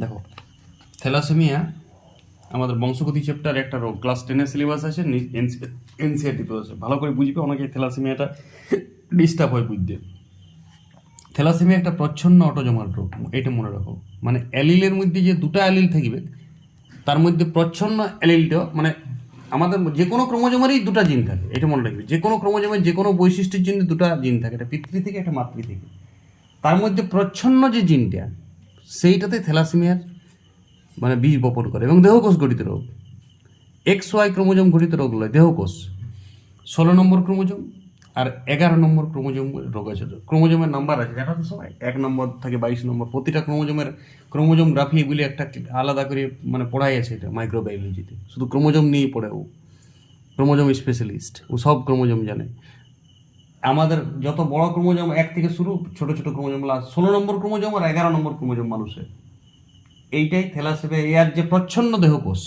দেখো, থ্যালাসেমিয়া আমাদের বংশগতি চ্যাপ্টার একটা রোগ ক্লাস টেনের সিলেবাস আছে এনসিআরটিতেও আছে। ভালো করে বুঝবে অনেকে থ্যালাসেমিয়াটা ডিস্টার্ব হয় বুঝতে। থ্যালাসেমিয়া একটা প্রচ্ছন্ন অটোজমাল রোগ, এটা মনে রাখো। মানে অ্যালিলের মধ্যে যে দুটো অ্যালিল থাকবে, তার মধ্যে প্রচ্ছন্ন অ্যালিলটা মানে আমাদের যে কোনো ক্রোমোজোমেরই দুটো জিন থাকে, এটা মনে রাখবে। যে কোনো ক্রোমোজোমের যে কোনো বৈশিষ্ট্যের জন্য দুটো জিন থাকে একটা পিতৃ থেকে একটা মাতৃ থেকে। তার মধ্যে প্রচ্ছন্ন যে জিনটা সেইটাতে থ্যালাসেমিয়ার মানে বীজ বপন করে এবং দেহকোষ গঠিত রোগ। এক্স ওয়াই ক্রোমোজোম গঠিত রোগ নয় দেহকোষ। ষোলো নম্বর ক্রোমোজোম আর এগারো নম্বর ক্রোমোজোম রোগ আছে। ক্রোমোজোমের নাম্বার আছে জানো তো সবাই এক নম্বর থাকে বাইশ নম্বর, প্রতিটা ক্রোমোজোমের ক্রোমোজোম গ্রাফি এগুলি একটা আলাদা করে মানে পড়াই আছে এটা মাইক্রোবায়োলজিতে শুধু ক্রোমোজম নিয়েই পড়ে ও। ক্রোমোজোম স্পেশালিস্ট ও সব ক্রোমোজোম জানে। আমাদের যত বড় ক্রোমোজোম এক থেকে শুরু, ছোট ছোট ক্রোমোজোম ষোলো নম্বর ক্রোমোজোম আর এগারো নম্বর ক্রোমোজোম মানুষের। এইটাই থ্যালাসেমিয়া এর যে প্রচ্ছন্ন দেহকোষ,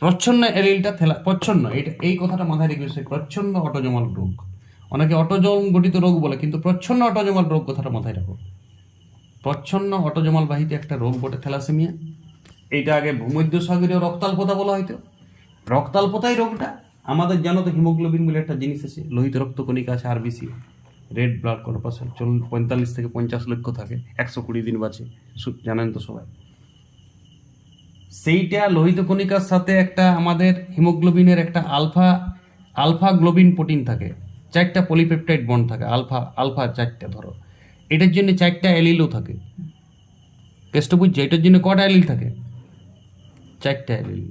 প্রচ্ছন্ন এলিলটা থেলা প্রচ্ছন্ন এটা এই কথাটা মাথায় রেখে সে প্রচ্ছন্ন অটোজমাল রোগ। অনেকে অটোজম গঠিত রোগ বলে, কিন্তু প্রচ্ছন্ন অটোজমাল রোগ কথাটা মাথায় রাখো। প্রচ্ছন্ন অটোজমাল বাহিত একটা রোগ বটে থ্যালাসেমিয়া। এইটা আগে ভূমধ্যসাগরীয় রক্তাল্পতা বলা হয়তো রক্তাল্পতাই রোগটা আমাদের জানো তো হিমোগ্লোবিন বলে একটা জিনিস আছে, লোহিত রক্তকণিকা আছে আর বেশি রেড ব্লাড কর্পাসের চল, পঁয়তাল্লিশ থেকে পঞ্চাশ লক্ষ থাকে, একশো কুড়ি দিন বাঁচে জানেন তো সবাই। সেইটা লোহিত কণিকার সাথে একটা আমাদের হিমোগ্লোবিনের একটা আলফা আলফা গ্লোবিন প্রোটিন থাকে, চারটা পলিপেপটাইড বন্ড থাকে, আলফা আলফা চারটা ধরো, এটার জন্য চারটা অ্যালিলও থাকে। কেসটা বুঝছে? এটার জন্য কটা অ্যালিল থাকে? চারটা অ্যালিল।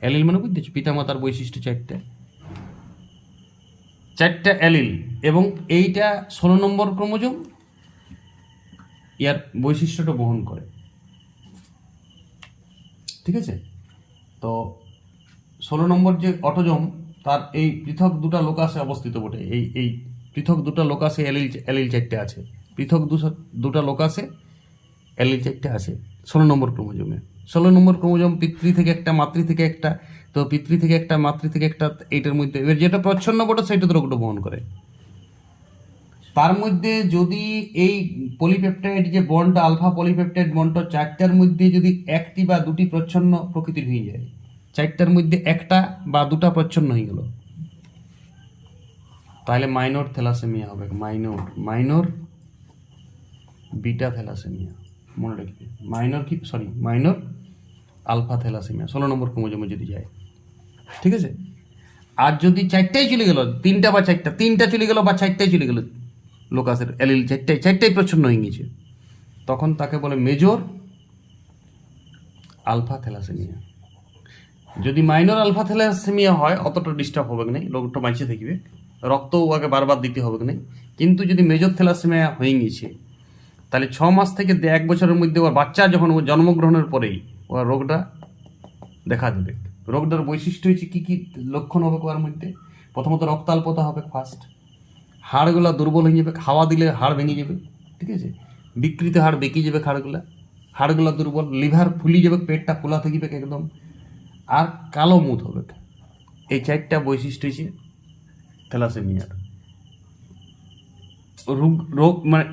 অ্যালিল মানে বুঝতেছো পিতামাতার বৈশিষ্ট্য চারটা। চারটা অ্যালিল এবং এইটা ষোলো নম্বর ক্রোমোজোম ইয়ার বৈশিষ্ট্যটা বহন করে। ঠিক আছে? তো ষোলো নম্বর যে অটোজম, তার এই পৃথক দুটা লোকাসে অবস্থিত বটে। এই এই পৃথক দুটা লোকাসে এলিল এলিল চারটে আছে। পৃথক দুটা লোকাসে এলিল চারটে আছে ষোলো নম্বর ক্রোমোজোমে। ষোলো নম্বর ক্রোমোজোম পিতৃ থেকে একটা, মাতৃ থেকে একটা তো পিতৃ থেকে একটা, মাতৃ থেকে একটা, এইটার মধ্যে, এবার যেটা প্রচ্ছন্ন বটে সেটা রোগটা বহন করে। তার মধ্যে যদি এই পলিপেপটাইড যে বন্ডটা আলফা পলিপেপটাইড বন্ডটা চারটার মধ্যে যদি একটি বা দুটি প্রচ্ছন্ন প্রকৃতির হয়ে যায়, চারটার মধ্যে একটা বা দুটা প্রচ্ছন্ন হয়ে গেল, তাহলে মাইনর থ্যালাসেমিয়া হবে। মাইনর মাইনর বিটা থ্যালাসেমিয়া মনে রাখবে মাইনর কি? সরি মাইনর আলফা থ্যালাসেমিয়া ষোলো নম্বর ক্রোমোজোমে যদি যায়। ঠিক আছে? আর যদি চারটাই চলে গেল, তিনটা বা চারটা, তিনটা চলে গেল বা চারটাই চলে গেল, লোকাসের এলিল চারটাই চারটাই প্রচ্ছন্ন হয়ে গেছে। তখন তাকে বলে মেজর আলফা থ্যালাসেমিয়া। যদি মাইনর আলফা থ্যালাসেমিয়া হয়, অতটা ডিস্টার্ব হবে না লোকটা বাঁচিয়ে থাকবে। রক্ত ওকে বারবার দিতে হবে না কিন্তু যদি মেজর থ্যালাসেমিয়া হয়ে গেছে, তাহলে ছ মাস থেকে এক বছরের মধ্যে ওর বাচ্চা যখন ও জন্মগ্রহণের পরেই ওর রোগটা দেখা দেবে। রোগটার বৈশিষ্ট্য হচ্ছে কী কী লক্ষণ হবে ওর মধ্যে? প্রথমত রক্তাল্পতা হবে ফার্স্ট হাড়গুলা দুর্বল হয়ে যাবে খাওয়া দিলে হাড় ভেঙে যাবে, ঠিক আছে? বিকৃত হাড় বেঁকে যাবে হাড়গুলা। হাড়গুলা দুর্বল, লিভার ফুলি যাবে, পেটটা ফোলা থাকবে একদম। আর কালো মুখ হবে। এই চারটা বৈশিষ্ট্য হচ্ছে থ্যালাসেমিয়ার রোগ রোগ মানে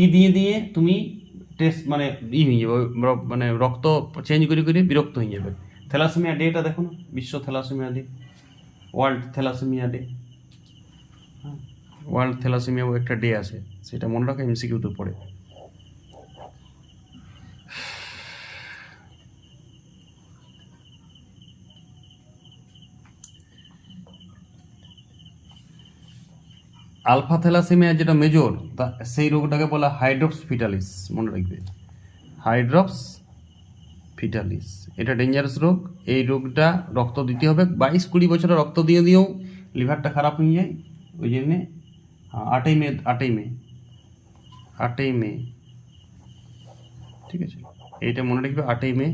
ই দিয়ে দিয়ে তুমি টেস্ট মানে ই হয়ে যাবে মানে রক্ত চেঞ্জ করে করে বিরক্ত হয়ে যাবে। থ্যালাসেমিয়া ডেটা দেখো না বিশ্ব thalassemia day, world thalassemia day. World thalassemia একটা ডে আছে, সেটা মনে রাখো এমসিকিউতে পড়ে। আলফা থ্যালাসেমিয়া যেটা মেজর তা সেই রোগটাকে বলা হাইড্রপস ফিটালিস মনে রাখবে। Hydrops fetalis. এটা ডেঞ্জারাস রোগ। এই রোগটা রক্ত দিতে হবে। বাইশ কুড়ি বছরে রক্ত দিয়ে দিয়েও লিভারটা খারাপ হয়ে যায়। ওই জন্যে আটই মে আটই মে আটই মে ঠিক আছে? এইটা মনে রাখবে আটই মে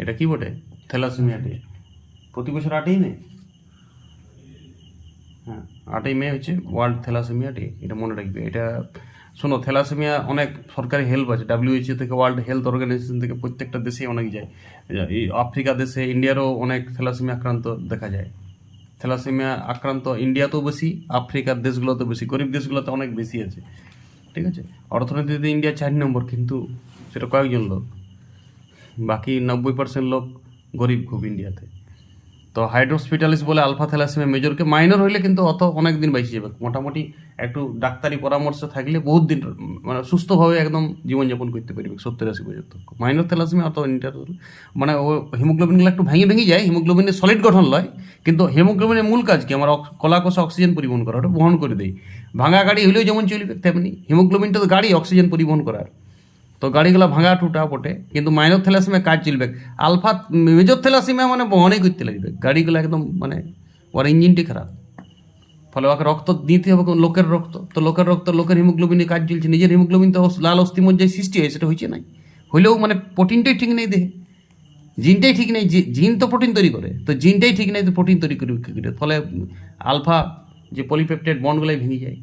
এটা কি বটে? থ্যালাসেমিয়া ডে প্রতি বছর আটই মে হ্যাঁ আটই মে হচ্ছে ওয়ার্ল্ড থ্যালাসেমিয়া ডে। এটা মনে রাখবে। এটা শোনো, থ্যালাসেমিয়া অনেক সরকারি হেল্প আছে। ডাব্লিউএইচও থেকে ওয়ার্ল্ড হেলথ অর্গানাইজেশন থেকে প্রত্যেকটা দেশে অনেক যায়। এই আফ্রিকা দেশে, ইন্ডিয়ারও অনেক থ্যালাসেমিয়া আক্রান্ত দেখা যায়। থ্যালাসেমিয়া আক্রান্ত ইন্ডিয়াতেও বেশি, আফ্রিকার দেশগুলোতেও বেশি, গরিব দেশগুলোতে অনেক বেশি আছে। ঠিক আছে? অর্থনীতিতে ইন্ডিয়া চার নম্বর, কিন্তু সেটা কয়েকজন লোক। বাকি নব্বই পার্সেন্ট লোক গরিব খুব ইন্ডিয়াতে। তো হাইড্রোস্পিটালিস বলে আলফা থ্যালাসেমিয়া মেজরকে মাইনর হইলে কিন্তু অত অনেক দিন বাইসে যাবে মোটামুটি একটু ডাক্তারি পরামর্শ থাকলে বহুত দিন মানে সুস্থভাবে একদম জীবনযাপন করতে পারবে সত্তর আশি পর্যন্ত। মাইনর থ্যালাসেমিয়া অত ইন্টার মানে ও হিমোগ্লোবিনগুলো একটু ভেঙে ভেঙে যায় হিমোগ্লোবিনের সলিড গঠন লয়, কিন্তু হিমোগ্লোবিনের মূল কাজ কি? আমার কলাকোষে অক্সিজেন পরিবহন করা, ওটা বহন করে দেয়। ভাঙা গাড়ি হলেও যেমন চলবে, তেমনি হিমোগ্লোবিনটা তো গাড়ি অক্সিজেন পরিবহন করার। তো গাড়িগুলো ভাঙা টুটা বটে, কিন্তু মাইনর থ্যালাসেমিয়া কাজ চলবে। আলফা মেজর থ্যালাসেমিয়া মানে বহনই করতে লাগবে। গাড়িগুলো একদম মানে ওর ইঞ্জিনটি খারাপ। ফলে ওকে রক্ত দিতে হবে লোকের রক্ত। তো লোকের রক্ত, লোকের হিমোগ্লোবিনে কাজ চলছে। নিজের হিমোগ্লোবিন তো লাল অস্থিমজ্জায় সৃষ্টি হয়, সেটা হয়েছে নাই। হইলেও মানে প্রোটিনটাই ঠিক নেই দেহে। জিনটাই ঠিক নেই জিন তো প্রোটিন তৈরি করে। তো জিনটাই ঠিক নেই, তো প্রোটিন তৈরি করে ফলে আলফা যে পলিপেপটাইড বন্ডগুলাই ভেঙে যায়।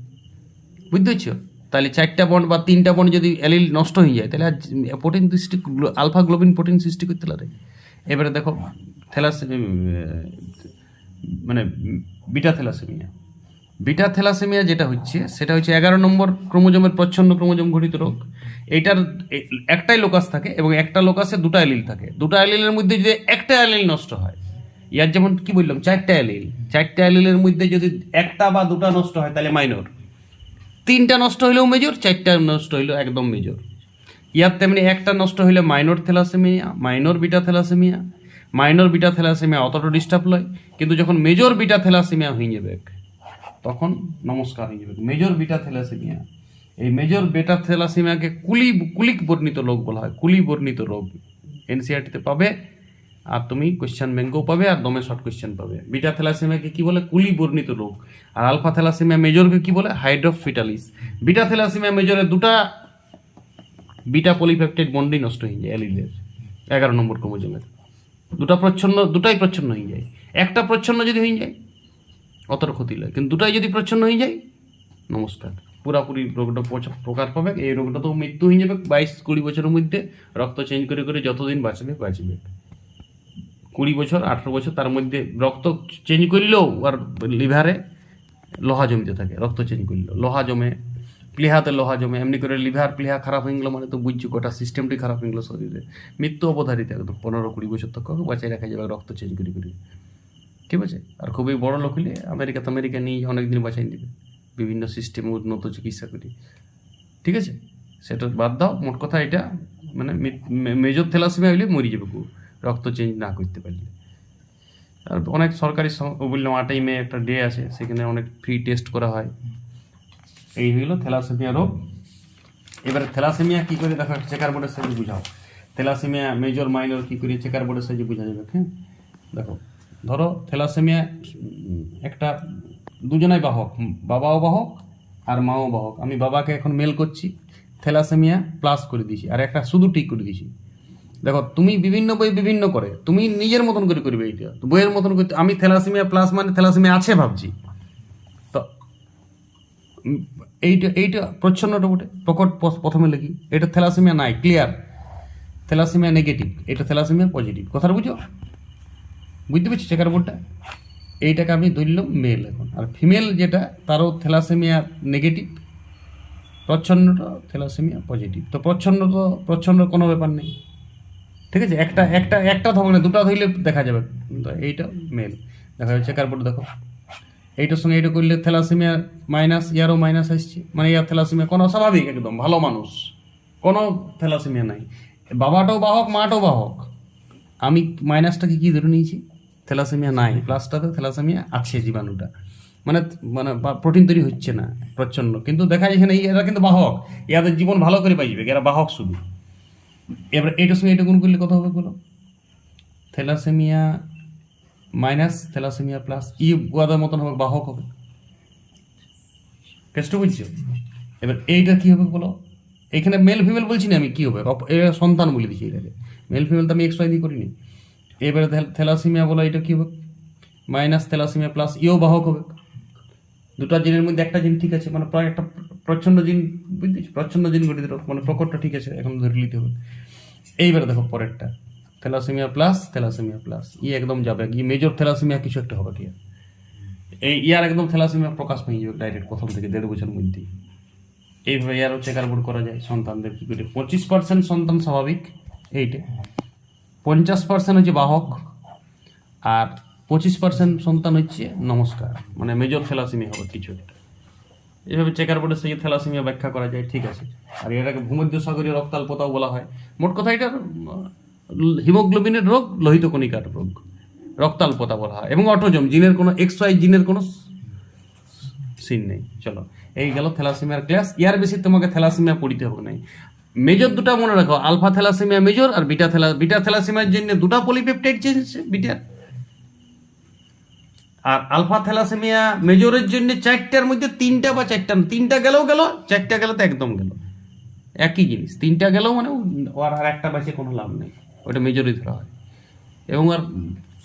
বুঝতে পারছ? তাহলে চারটা বন্ড বা তিনটা বন্ড যদি অ্যালিল নষ্ট হয়ে যায়, তাহলে আর প্রোটিন সৃষ্টি আলফা গ্লোবিন প্রোটিন সৃষ্টি করতে লাগে এবারে দেখো থ্যালাস মানে বিটা থ্যালাসেমিয়া বিটা থ্যালাসেমিয়া যেটা হচ্ছে, সেটা হচ্ছে এগারো নম্বর ক্রোমোজোমের প্রচ্ছন্ন ক্রোমোজোম ঘটিত রোগ। এইটার এ- একটাই লোকাস থাকে এবং একটা লোকাসে দুটা অ্যালিল থাকে। দুটা অ্যালিলের মধ্যে যদি একটা অ্যালিল নষ্ট হয়, ইয়ার যেমন কি বললাম, চারটা অ্যালিল চারটা অ্যালিলের মধ্যে যদি একটা বা দুটা নষ্ট হয়, তাহলে মাইনর তিনটা নষ্ট হইলেও মেজর চারটা নষ্ট হইলেও একদম মেজর ইয়ার তেমনি একটা নষ্ট হইলে minor thalassemia minor beta thalassemia minor beta thalassemia অতটা ডিস্টার্ব লয়, কিন্তু যখন মেজর বিটা থ্যালাসেমিয়া হয়ে যাবে, তখন নমস্কার হয়ে যাবে। মেজর বিটা থ্যালাসেমিয়া এই মেজর বেটা থ্যালাসেমিয়াকে কুলি কুলিক বর্ণিত রোগ বলা হয়, কুলি বর্ণিত রোগ। এনসিআরটিতে পাবে আর তুমি কোয়েশ্চেন ব্যাংকেও পাবে আর দমে শর্ট কোয়েশ্চেন পাবে। বিটা থ্যালাসেমিয়াকে কি বলে? কুলি বর্ণিত রোগ। আর আলফা থ্যালাসেমিয়া মেজরকে কি বলে? হাইড্রোফিটালিস বিটা থ্যালাসেমিয়া মেজরে দুটা বিটা পলিপেপটাইড বন্ডই নষ্ট হয়ে যায়, অ্যালিলের। এগারো নম্বর ক্রোমোজোমের। দুটা প্রচ্ছন্ন, দুটাই প্রচ্ছন্ন হয়ে যায়। একটা প্রচ্ছন্ন যদি হয়ে যায়, অতটা ক্ষতি লাগে। কিন্তু দুটাই যদি প্রচ্ছন্ন হয়ে যায়, নমস্কার। পুরাপুরি রোগটা প্রকার পাবে। এই রোগটা তো মৃত্যু হয়ে যাবে বাইশ কুড়ি বছরের মধ্যে। রক্ত চেঞ্জ করে করে যতদিন বাঁচবে বাঁচবে। কুড়ি বছর, আঠেরো বছর তার মধ্যে রক্ত চেঞ্জ করলেও আর লিভারে লোহা জমতে থাকে, রক্ত চেঞ্জ করলেও। লোহা জমে, প্লিহাতে লোহা জমে, এমনি করে লিভার প্লিহা খারাপ হয়ে গেলো মানে তো বুঝছি, গোটা সিস্টেমটি খারাপ হয়ে গেলো শরীরে। মৃত্যু অবধারিত একদম, পনেরো কুড়ি বছর তক বাঁচিয়ে রাখা যাবে, রক্ত চেঞ্জ করে করে। ঠিক আছে? আর খুবই বড় লোক হলে আমেরিকা আমেরিকা নিয়ে অনেক দিন বাঁচাই দিবে। বিভিন্ন সিস্টেম উন্নত চিকিৎসা করি। ঠিক আছে? সেটা বাদ দাও, মোট কথা এটা মানে মেজর থ্যালাসেমিয়া হইলে মরে যাবে কু রক্ত চেঞ্জ না করতে পারলে। আর অনেক সরকারি বললাম আটই মে একটা ডে আছে, সেখানে অনেক ফ্রি টেস্ট করা হয়। এই হইল থ্যালাসেমিয়া রোগ। এবারে থ্যালাসেমিয়া কী করে? দেখো চেকার বোর্ডের সাহায্যে বুঝাও। থ্যালাসেমিয়া মেজর মাইনর কী করে? চেকার বোর্ডের সাহায্যে বোঝা যাবে হ্যাঁ? দেখো, ধরো থ্যালাসেমিয়া একটা দুজনাই বাহক বাবাও বাহক আর মাও বাহক। আমি বাবাকে এখন মেল করছি, থ্যালাসেমিয়া প্লাস করে দিয়েছি। আর একটা শুধু ঠিক করে দিয়েছি। দেখো, তুমি বিভিন্ন বই বিভিন্ন করে, তুমি নিজের মতন করে করবে এইটা বইয়ের মতন করতে আমি থ্যালাসেমিয়া প্লাস মানে থ্যালাসেমিয়া আছে ভাবছি। তো এইটা এইটা প্রচ্ছন্নটা বটে। প্রকট প্রথমে লিখি, এটা থ্যালাসেমিয়া নাই ক্লিয়ার থ্যালাসেমিয়া নেগেটিভ এটা থ্যালাসেমিয়া পজিটিভ কথাটা বুঝো বুঝতে পারছি চেকার বোর্ডটা? এইটাকে আমি ধরলাম মেল এখন। আর ফিমেল যেটা, তারও থ্যালাসেমিয়া নেগেটিভ প্রচ্ছন্নটা থ্যালাসেমিয়া পজিটিভ তো প্রচ্ছন্ন তো প্রচ্ছন্ন কোনো ব্যাপার নেই। ঠিক আছে? একটা একটা একটা ধরবে না দুটো ধরলে দেখা যাবে। এইটা মেল দেখা যাচ্ছে চেকার বোর্ড দেখো। এইটার সঙ্গে এইটা করলে থ্যালাসেমিয়া মাইনাস, ইয়ারও মাইনাস আসছে। মানে ইয়ার থ্যালাসেমিয়া কোনো স্বাভাবিক, একদম ভালো মানুষ। কোনো থ্যালাসেমিয়া নাই। বাবাটাও বাহক, মাটাও বাহক। আমি মাইনাসটাকে কী ধরে নিয়েছি? থ্যালাসেমিয়া নাই। প্লাসটাতে থ্যালাসেমিয়া আছে জীবাণুটা। মানে মানে প্রোটিন তৈরি হচ্ছে না প্রচণ্ড কিন্তু দেখা যায় এখানে এরা কিন্তু বাহক। ইয়াদের জীবন ভালো করে পাইবে এরা বাহক শুধু। এবার এইটার সঙ্গে এটা গুণ করলে কত হবে বলো? থ্যালাসেমিয়া মাইনাস থ্যালাসেমিয়া প্লাস ই ওয়াদের মতন হবে, বাহক হবে। কেসটা বুঝছ? এবার এইটা কি হবে বলো? এখানে মেল ফিমেল বলছি না আমি, কি হবে? অপ- এ সন্তান বলে দিচ্ছি এটাকে। মেল ফিমেল তো আমি এক্স ওয়াই দিয়ে করিনি। এবারে থ্যাল- থ্যালাসেমিয়া বলো, এটা কি হবে? মাইনাস থ্যালাসেমিয়া প্লাস ইও বাহক হবে। দুটো জিনের মধ্যে একটা জিন ঠিক আছে মানে প্রায় একটা প্রচ্ছন্ন জিন প্রচ্ছন্ন জিন গঠিত রোগ, মানে প্রকটটা ঠিক আছে এখন ধরে নিতে হবে। এইবারে দেখো পরেরটা থ্যালাসেমিয়া প্লাস থ্যালাসেমিয়া প্লাস। ই একদম যাবে ই মেজর থ্যালাসেমিয়া কিছু একটা হবে কি? এই ইয়ার একদম থ্যালাসেমিয়া প্রকাশ পেয়ে যাবে ডাইরেক্ট প্রথম থেকে দেড় বছর মধ্যেই এইভাবে ইয়ারও চেকার বোর্ড করা যায় সন্তানদের কি করে? পঁচিশ পার্সেন্ট সন্তান স্বাভাবিক এইটা। পঞ্চাশ পার্সেন্ট হচ্ছে বাহক আর পঁচিশ পার্সেন্ট সন্তান হচ্ছে নমস্কার মানে মেজর থ্যালাসেমিয়া হবে কিছু একটা। এইভাবে চেকার বোর্ডের সেই থ্যালাসেমিয়া ব্যাখ্যা করা যায়, ঠিক আছে। আর এটাকে ভূমধ্য সাগরীয় রক্তাল্পতাও বলা হয়। মোট কথা এটা হিমোগ্লোবিনের রোগ, লোহিত কণিকার রোগ। রক্তাল্পতা বলা হয়। এবং অটোজম, জিনের কোনো এক্স ওয়াই, জিনের কোনো সিন নেই। চলো, এই গেল থ্যালাসেমিয়ার ক্লাস। ইয়ার বেশি তোমাকে থ্যালাসেমিয়া পড়িতে হবে নাই। মেজর দুটা মনে রাখো, আলফা থ্যালাসেমিয়া মেজর আর বিটা থ্যালা, বিটা থ্যালাসেমিয়ার জন্য দুটা পলিপেপটাইড চেঞ্জ বিটার। আর আলফা থ্যালাসেমিয়া মেজরের জন্য চারটার মধ্যে তিনটা বা চারটা তিনটা গেলেও গেল, চারটা গেলে তো একদম গেল। একই জিনিস, তিনটা গেলেও মানে ওর আর একটা বাঁচে কোনো লাভ নেই, ওটা মেজরই ধরা হয়। এবং আর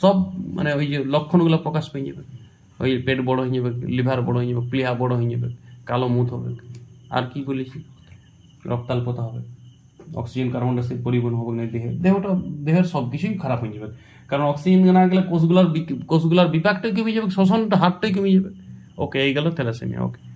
সব মানে ওই যে লক্ষণগুলো প্রকাশ পেয়ে যাবে। ওই পেট বড় হয়ে যাবে, লিভার বড় হয়ে যাবে প্লিহা বড় হয়ে যাবে, কালো মুখ হবে। আর কি বলেছি? রক্তাল্পতা হবে, অক্সিজেন কার্বন ডাইঅক্সাইড পরিবহন হবে না দেহে দেহটা দেহের সব কিছুই খারাপ হয়ে যাবে। কারণ অক্সিজেন না গেলে কোষগুলোর কোষগুলোর বিপাকটাই কমে যাবে, শোষণটা হারটাই কমে যাবে। ওকে এই গেল থ্যালাসেমিয়া ওকে